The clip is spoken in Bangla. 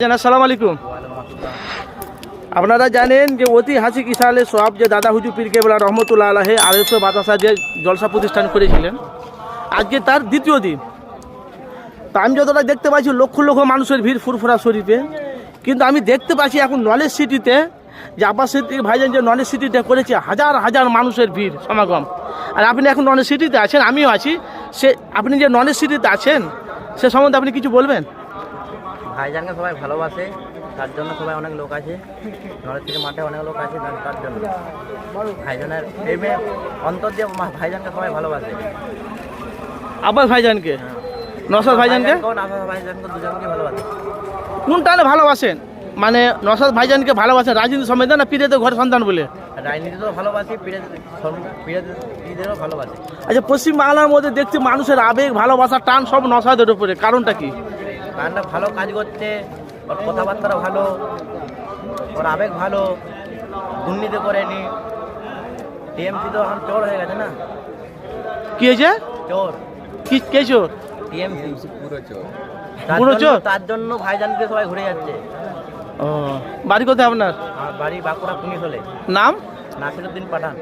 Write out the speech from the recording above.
বেল আপনারা জানেন যে অতি হাসি কিসালে সব যে দাদা হুজুর পীর কেবলা রহমতুল্লাহ আলাহে আড়াইশো বাতাসা যে জলসা প্রতিষ্ঠান করেছিলেন, আজকে তার দ্বিতীয় দিন। তা আমি যতটা দেখতে পাচ্ছি লক্ষ লক্ষ মানুষের ভিড় ফুরফুরা শরীফে। কিন্তু আমি দেখতে পাচ্ছি এখন নলেজ সিটিতে যে আব্বাস সিদ্দিক ভাইজান যে নলেজ সিটিতে করেছে হাজার হাজার মানুষের ভিড়, সমাগম। আর আপনি এখন নলেজ সিটিতে আছেন, আমিও আছি। সে আপনি যে নলেজ সিটিতে আছেন সে সম্বন্ধে আপনি কিছু বলবেন? ভাইজানকে সবাই ভালোবাসে তার জন্য সবাই অনেক লোক আছে। নরের থেকে মাঠে অনেক লোক আছে তার- জন্য। ভাইজানের প্রেমে অন্তর দিয়ে ভাইজানকে সবাই ভালোবাসে। আব্বাস ভাইজানকে? নসাদ ভাইজানকে? দুজনকে ভালোবাসে। কোন টানে ভালোবাসেন? মানে নসাদ ভাইজানকে ভালোবাসেন রাজনীতি সমেত না পিড়েতে ঘর সন্তান বলে। রাজনীতিতেও ভালোবাসি পিড়ে পিড়ে আচ্ছা পশ্চিম বাংলার মধ্যে দেখছি মানুষের আবেগ ভালোবাসা টান সব নসাদের উপরে। কারণটা কি? কারণটা ভালো কাজ করছে ওর কথাবার্তা ভালো ওর আবেগ ভালো দুর্নীতি করেনি। টিএমসি তো এখন চোর হয়ে গেছে না? কি হয়েছে? চোর। কি কে চোর? টিএমসি। পুরো চোর। পুরো চোর? তার জন্য ভাইজানকে সবাই ঘুরে যাচ্ছে। ও বাড়ি কোথায় আপনার? বাড়ি বাঁকুড়া পুলিশ হলে নাম? নাসিরুদ্দিন পাঠান।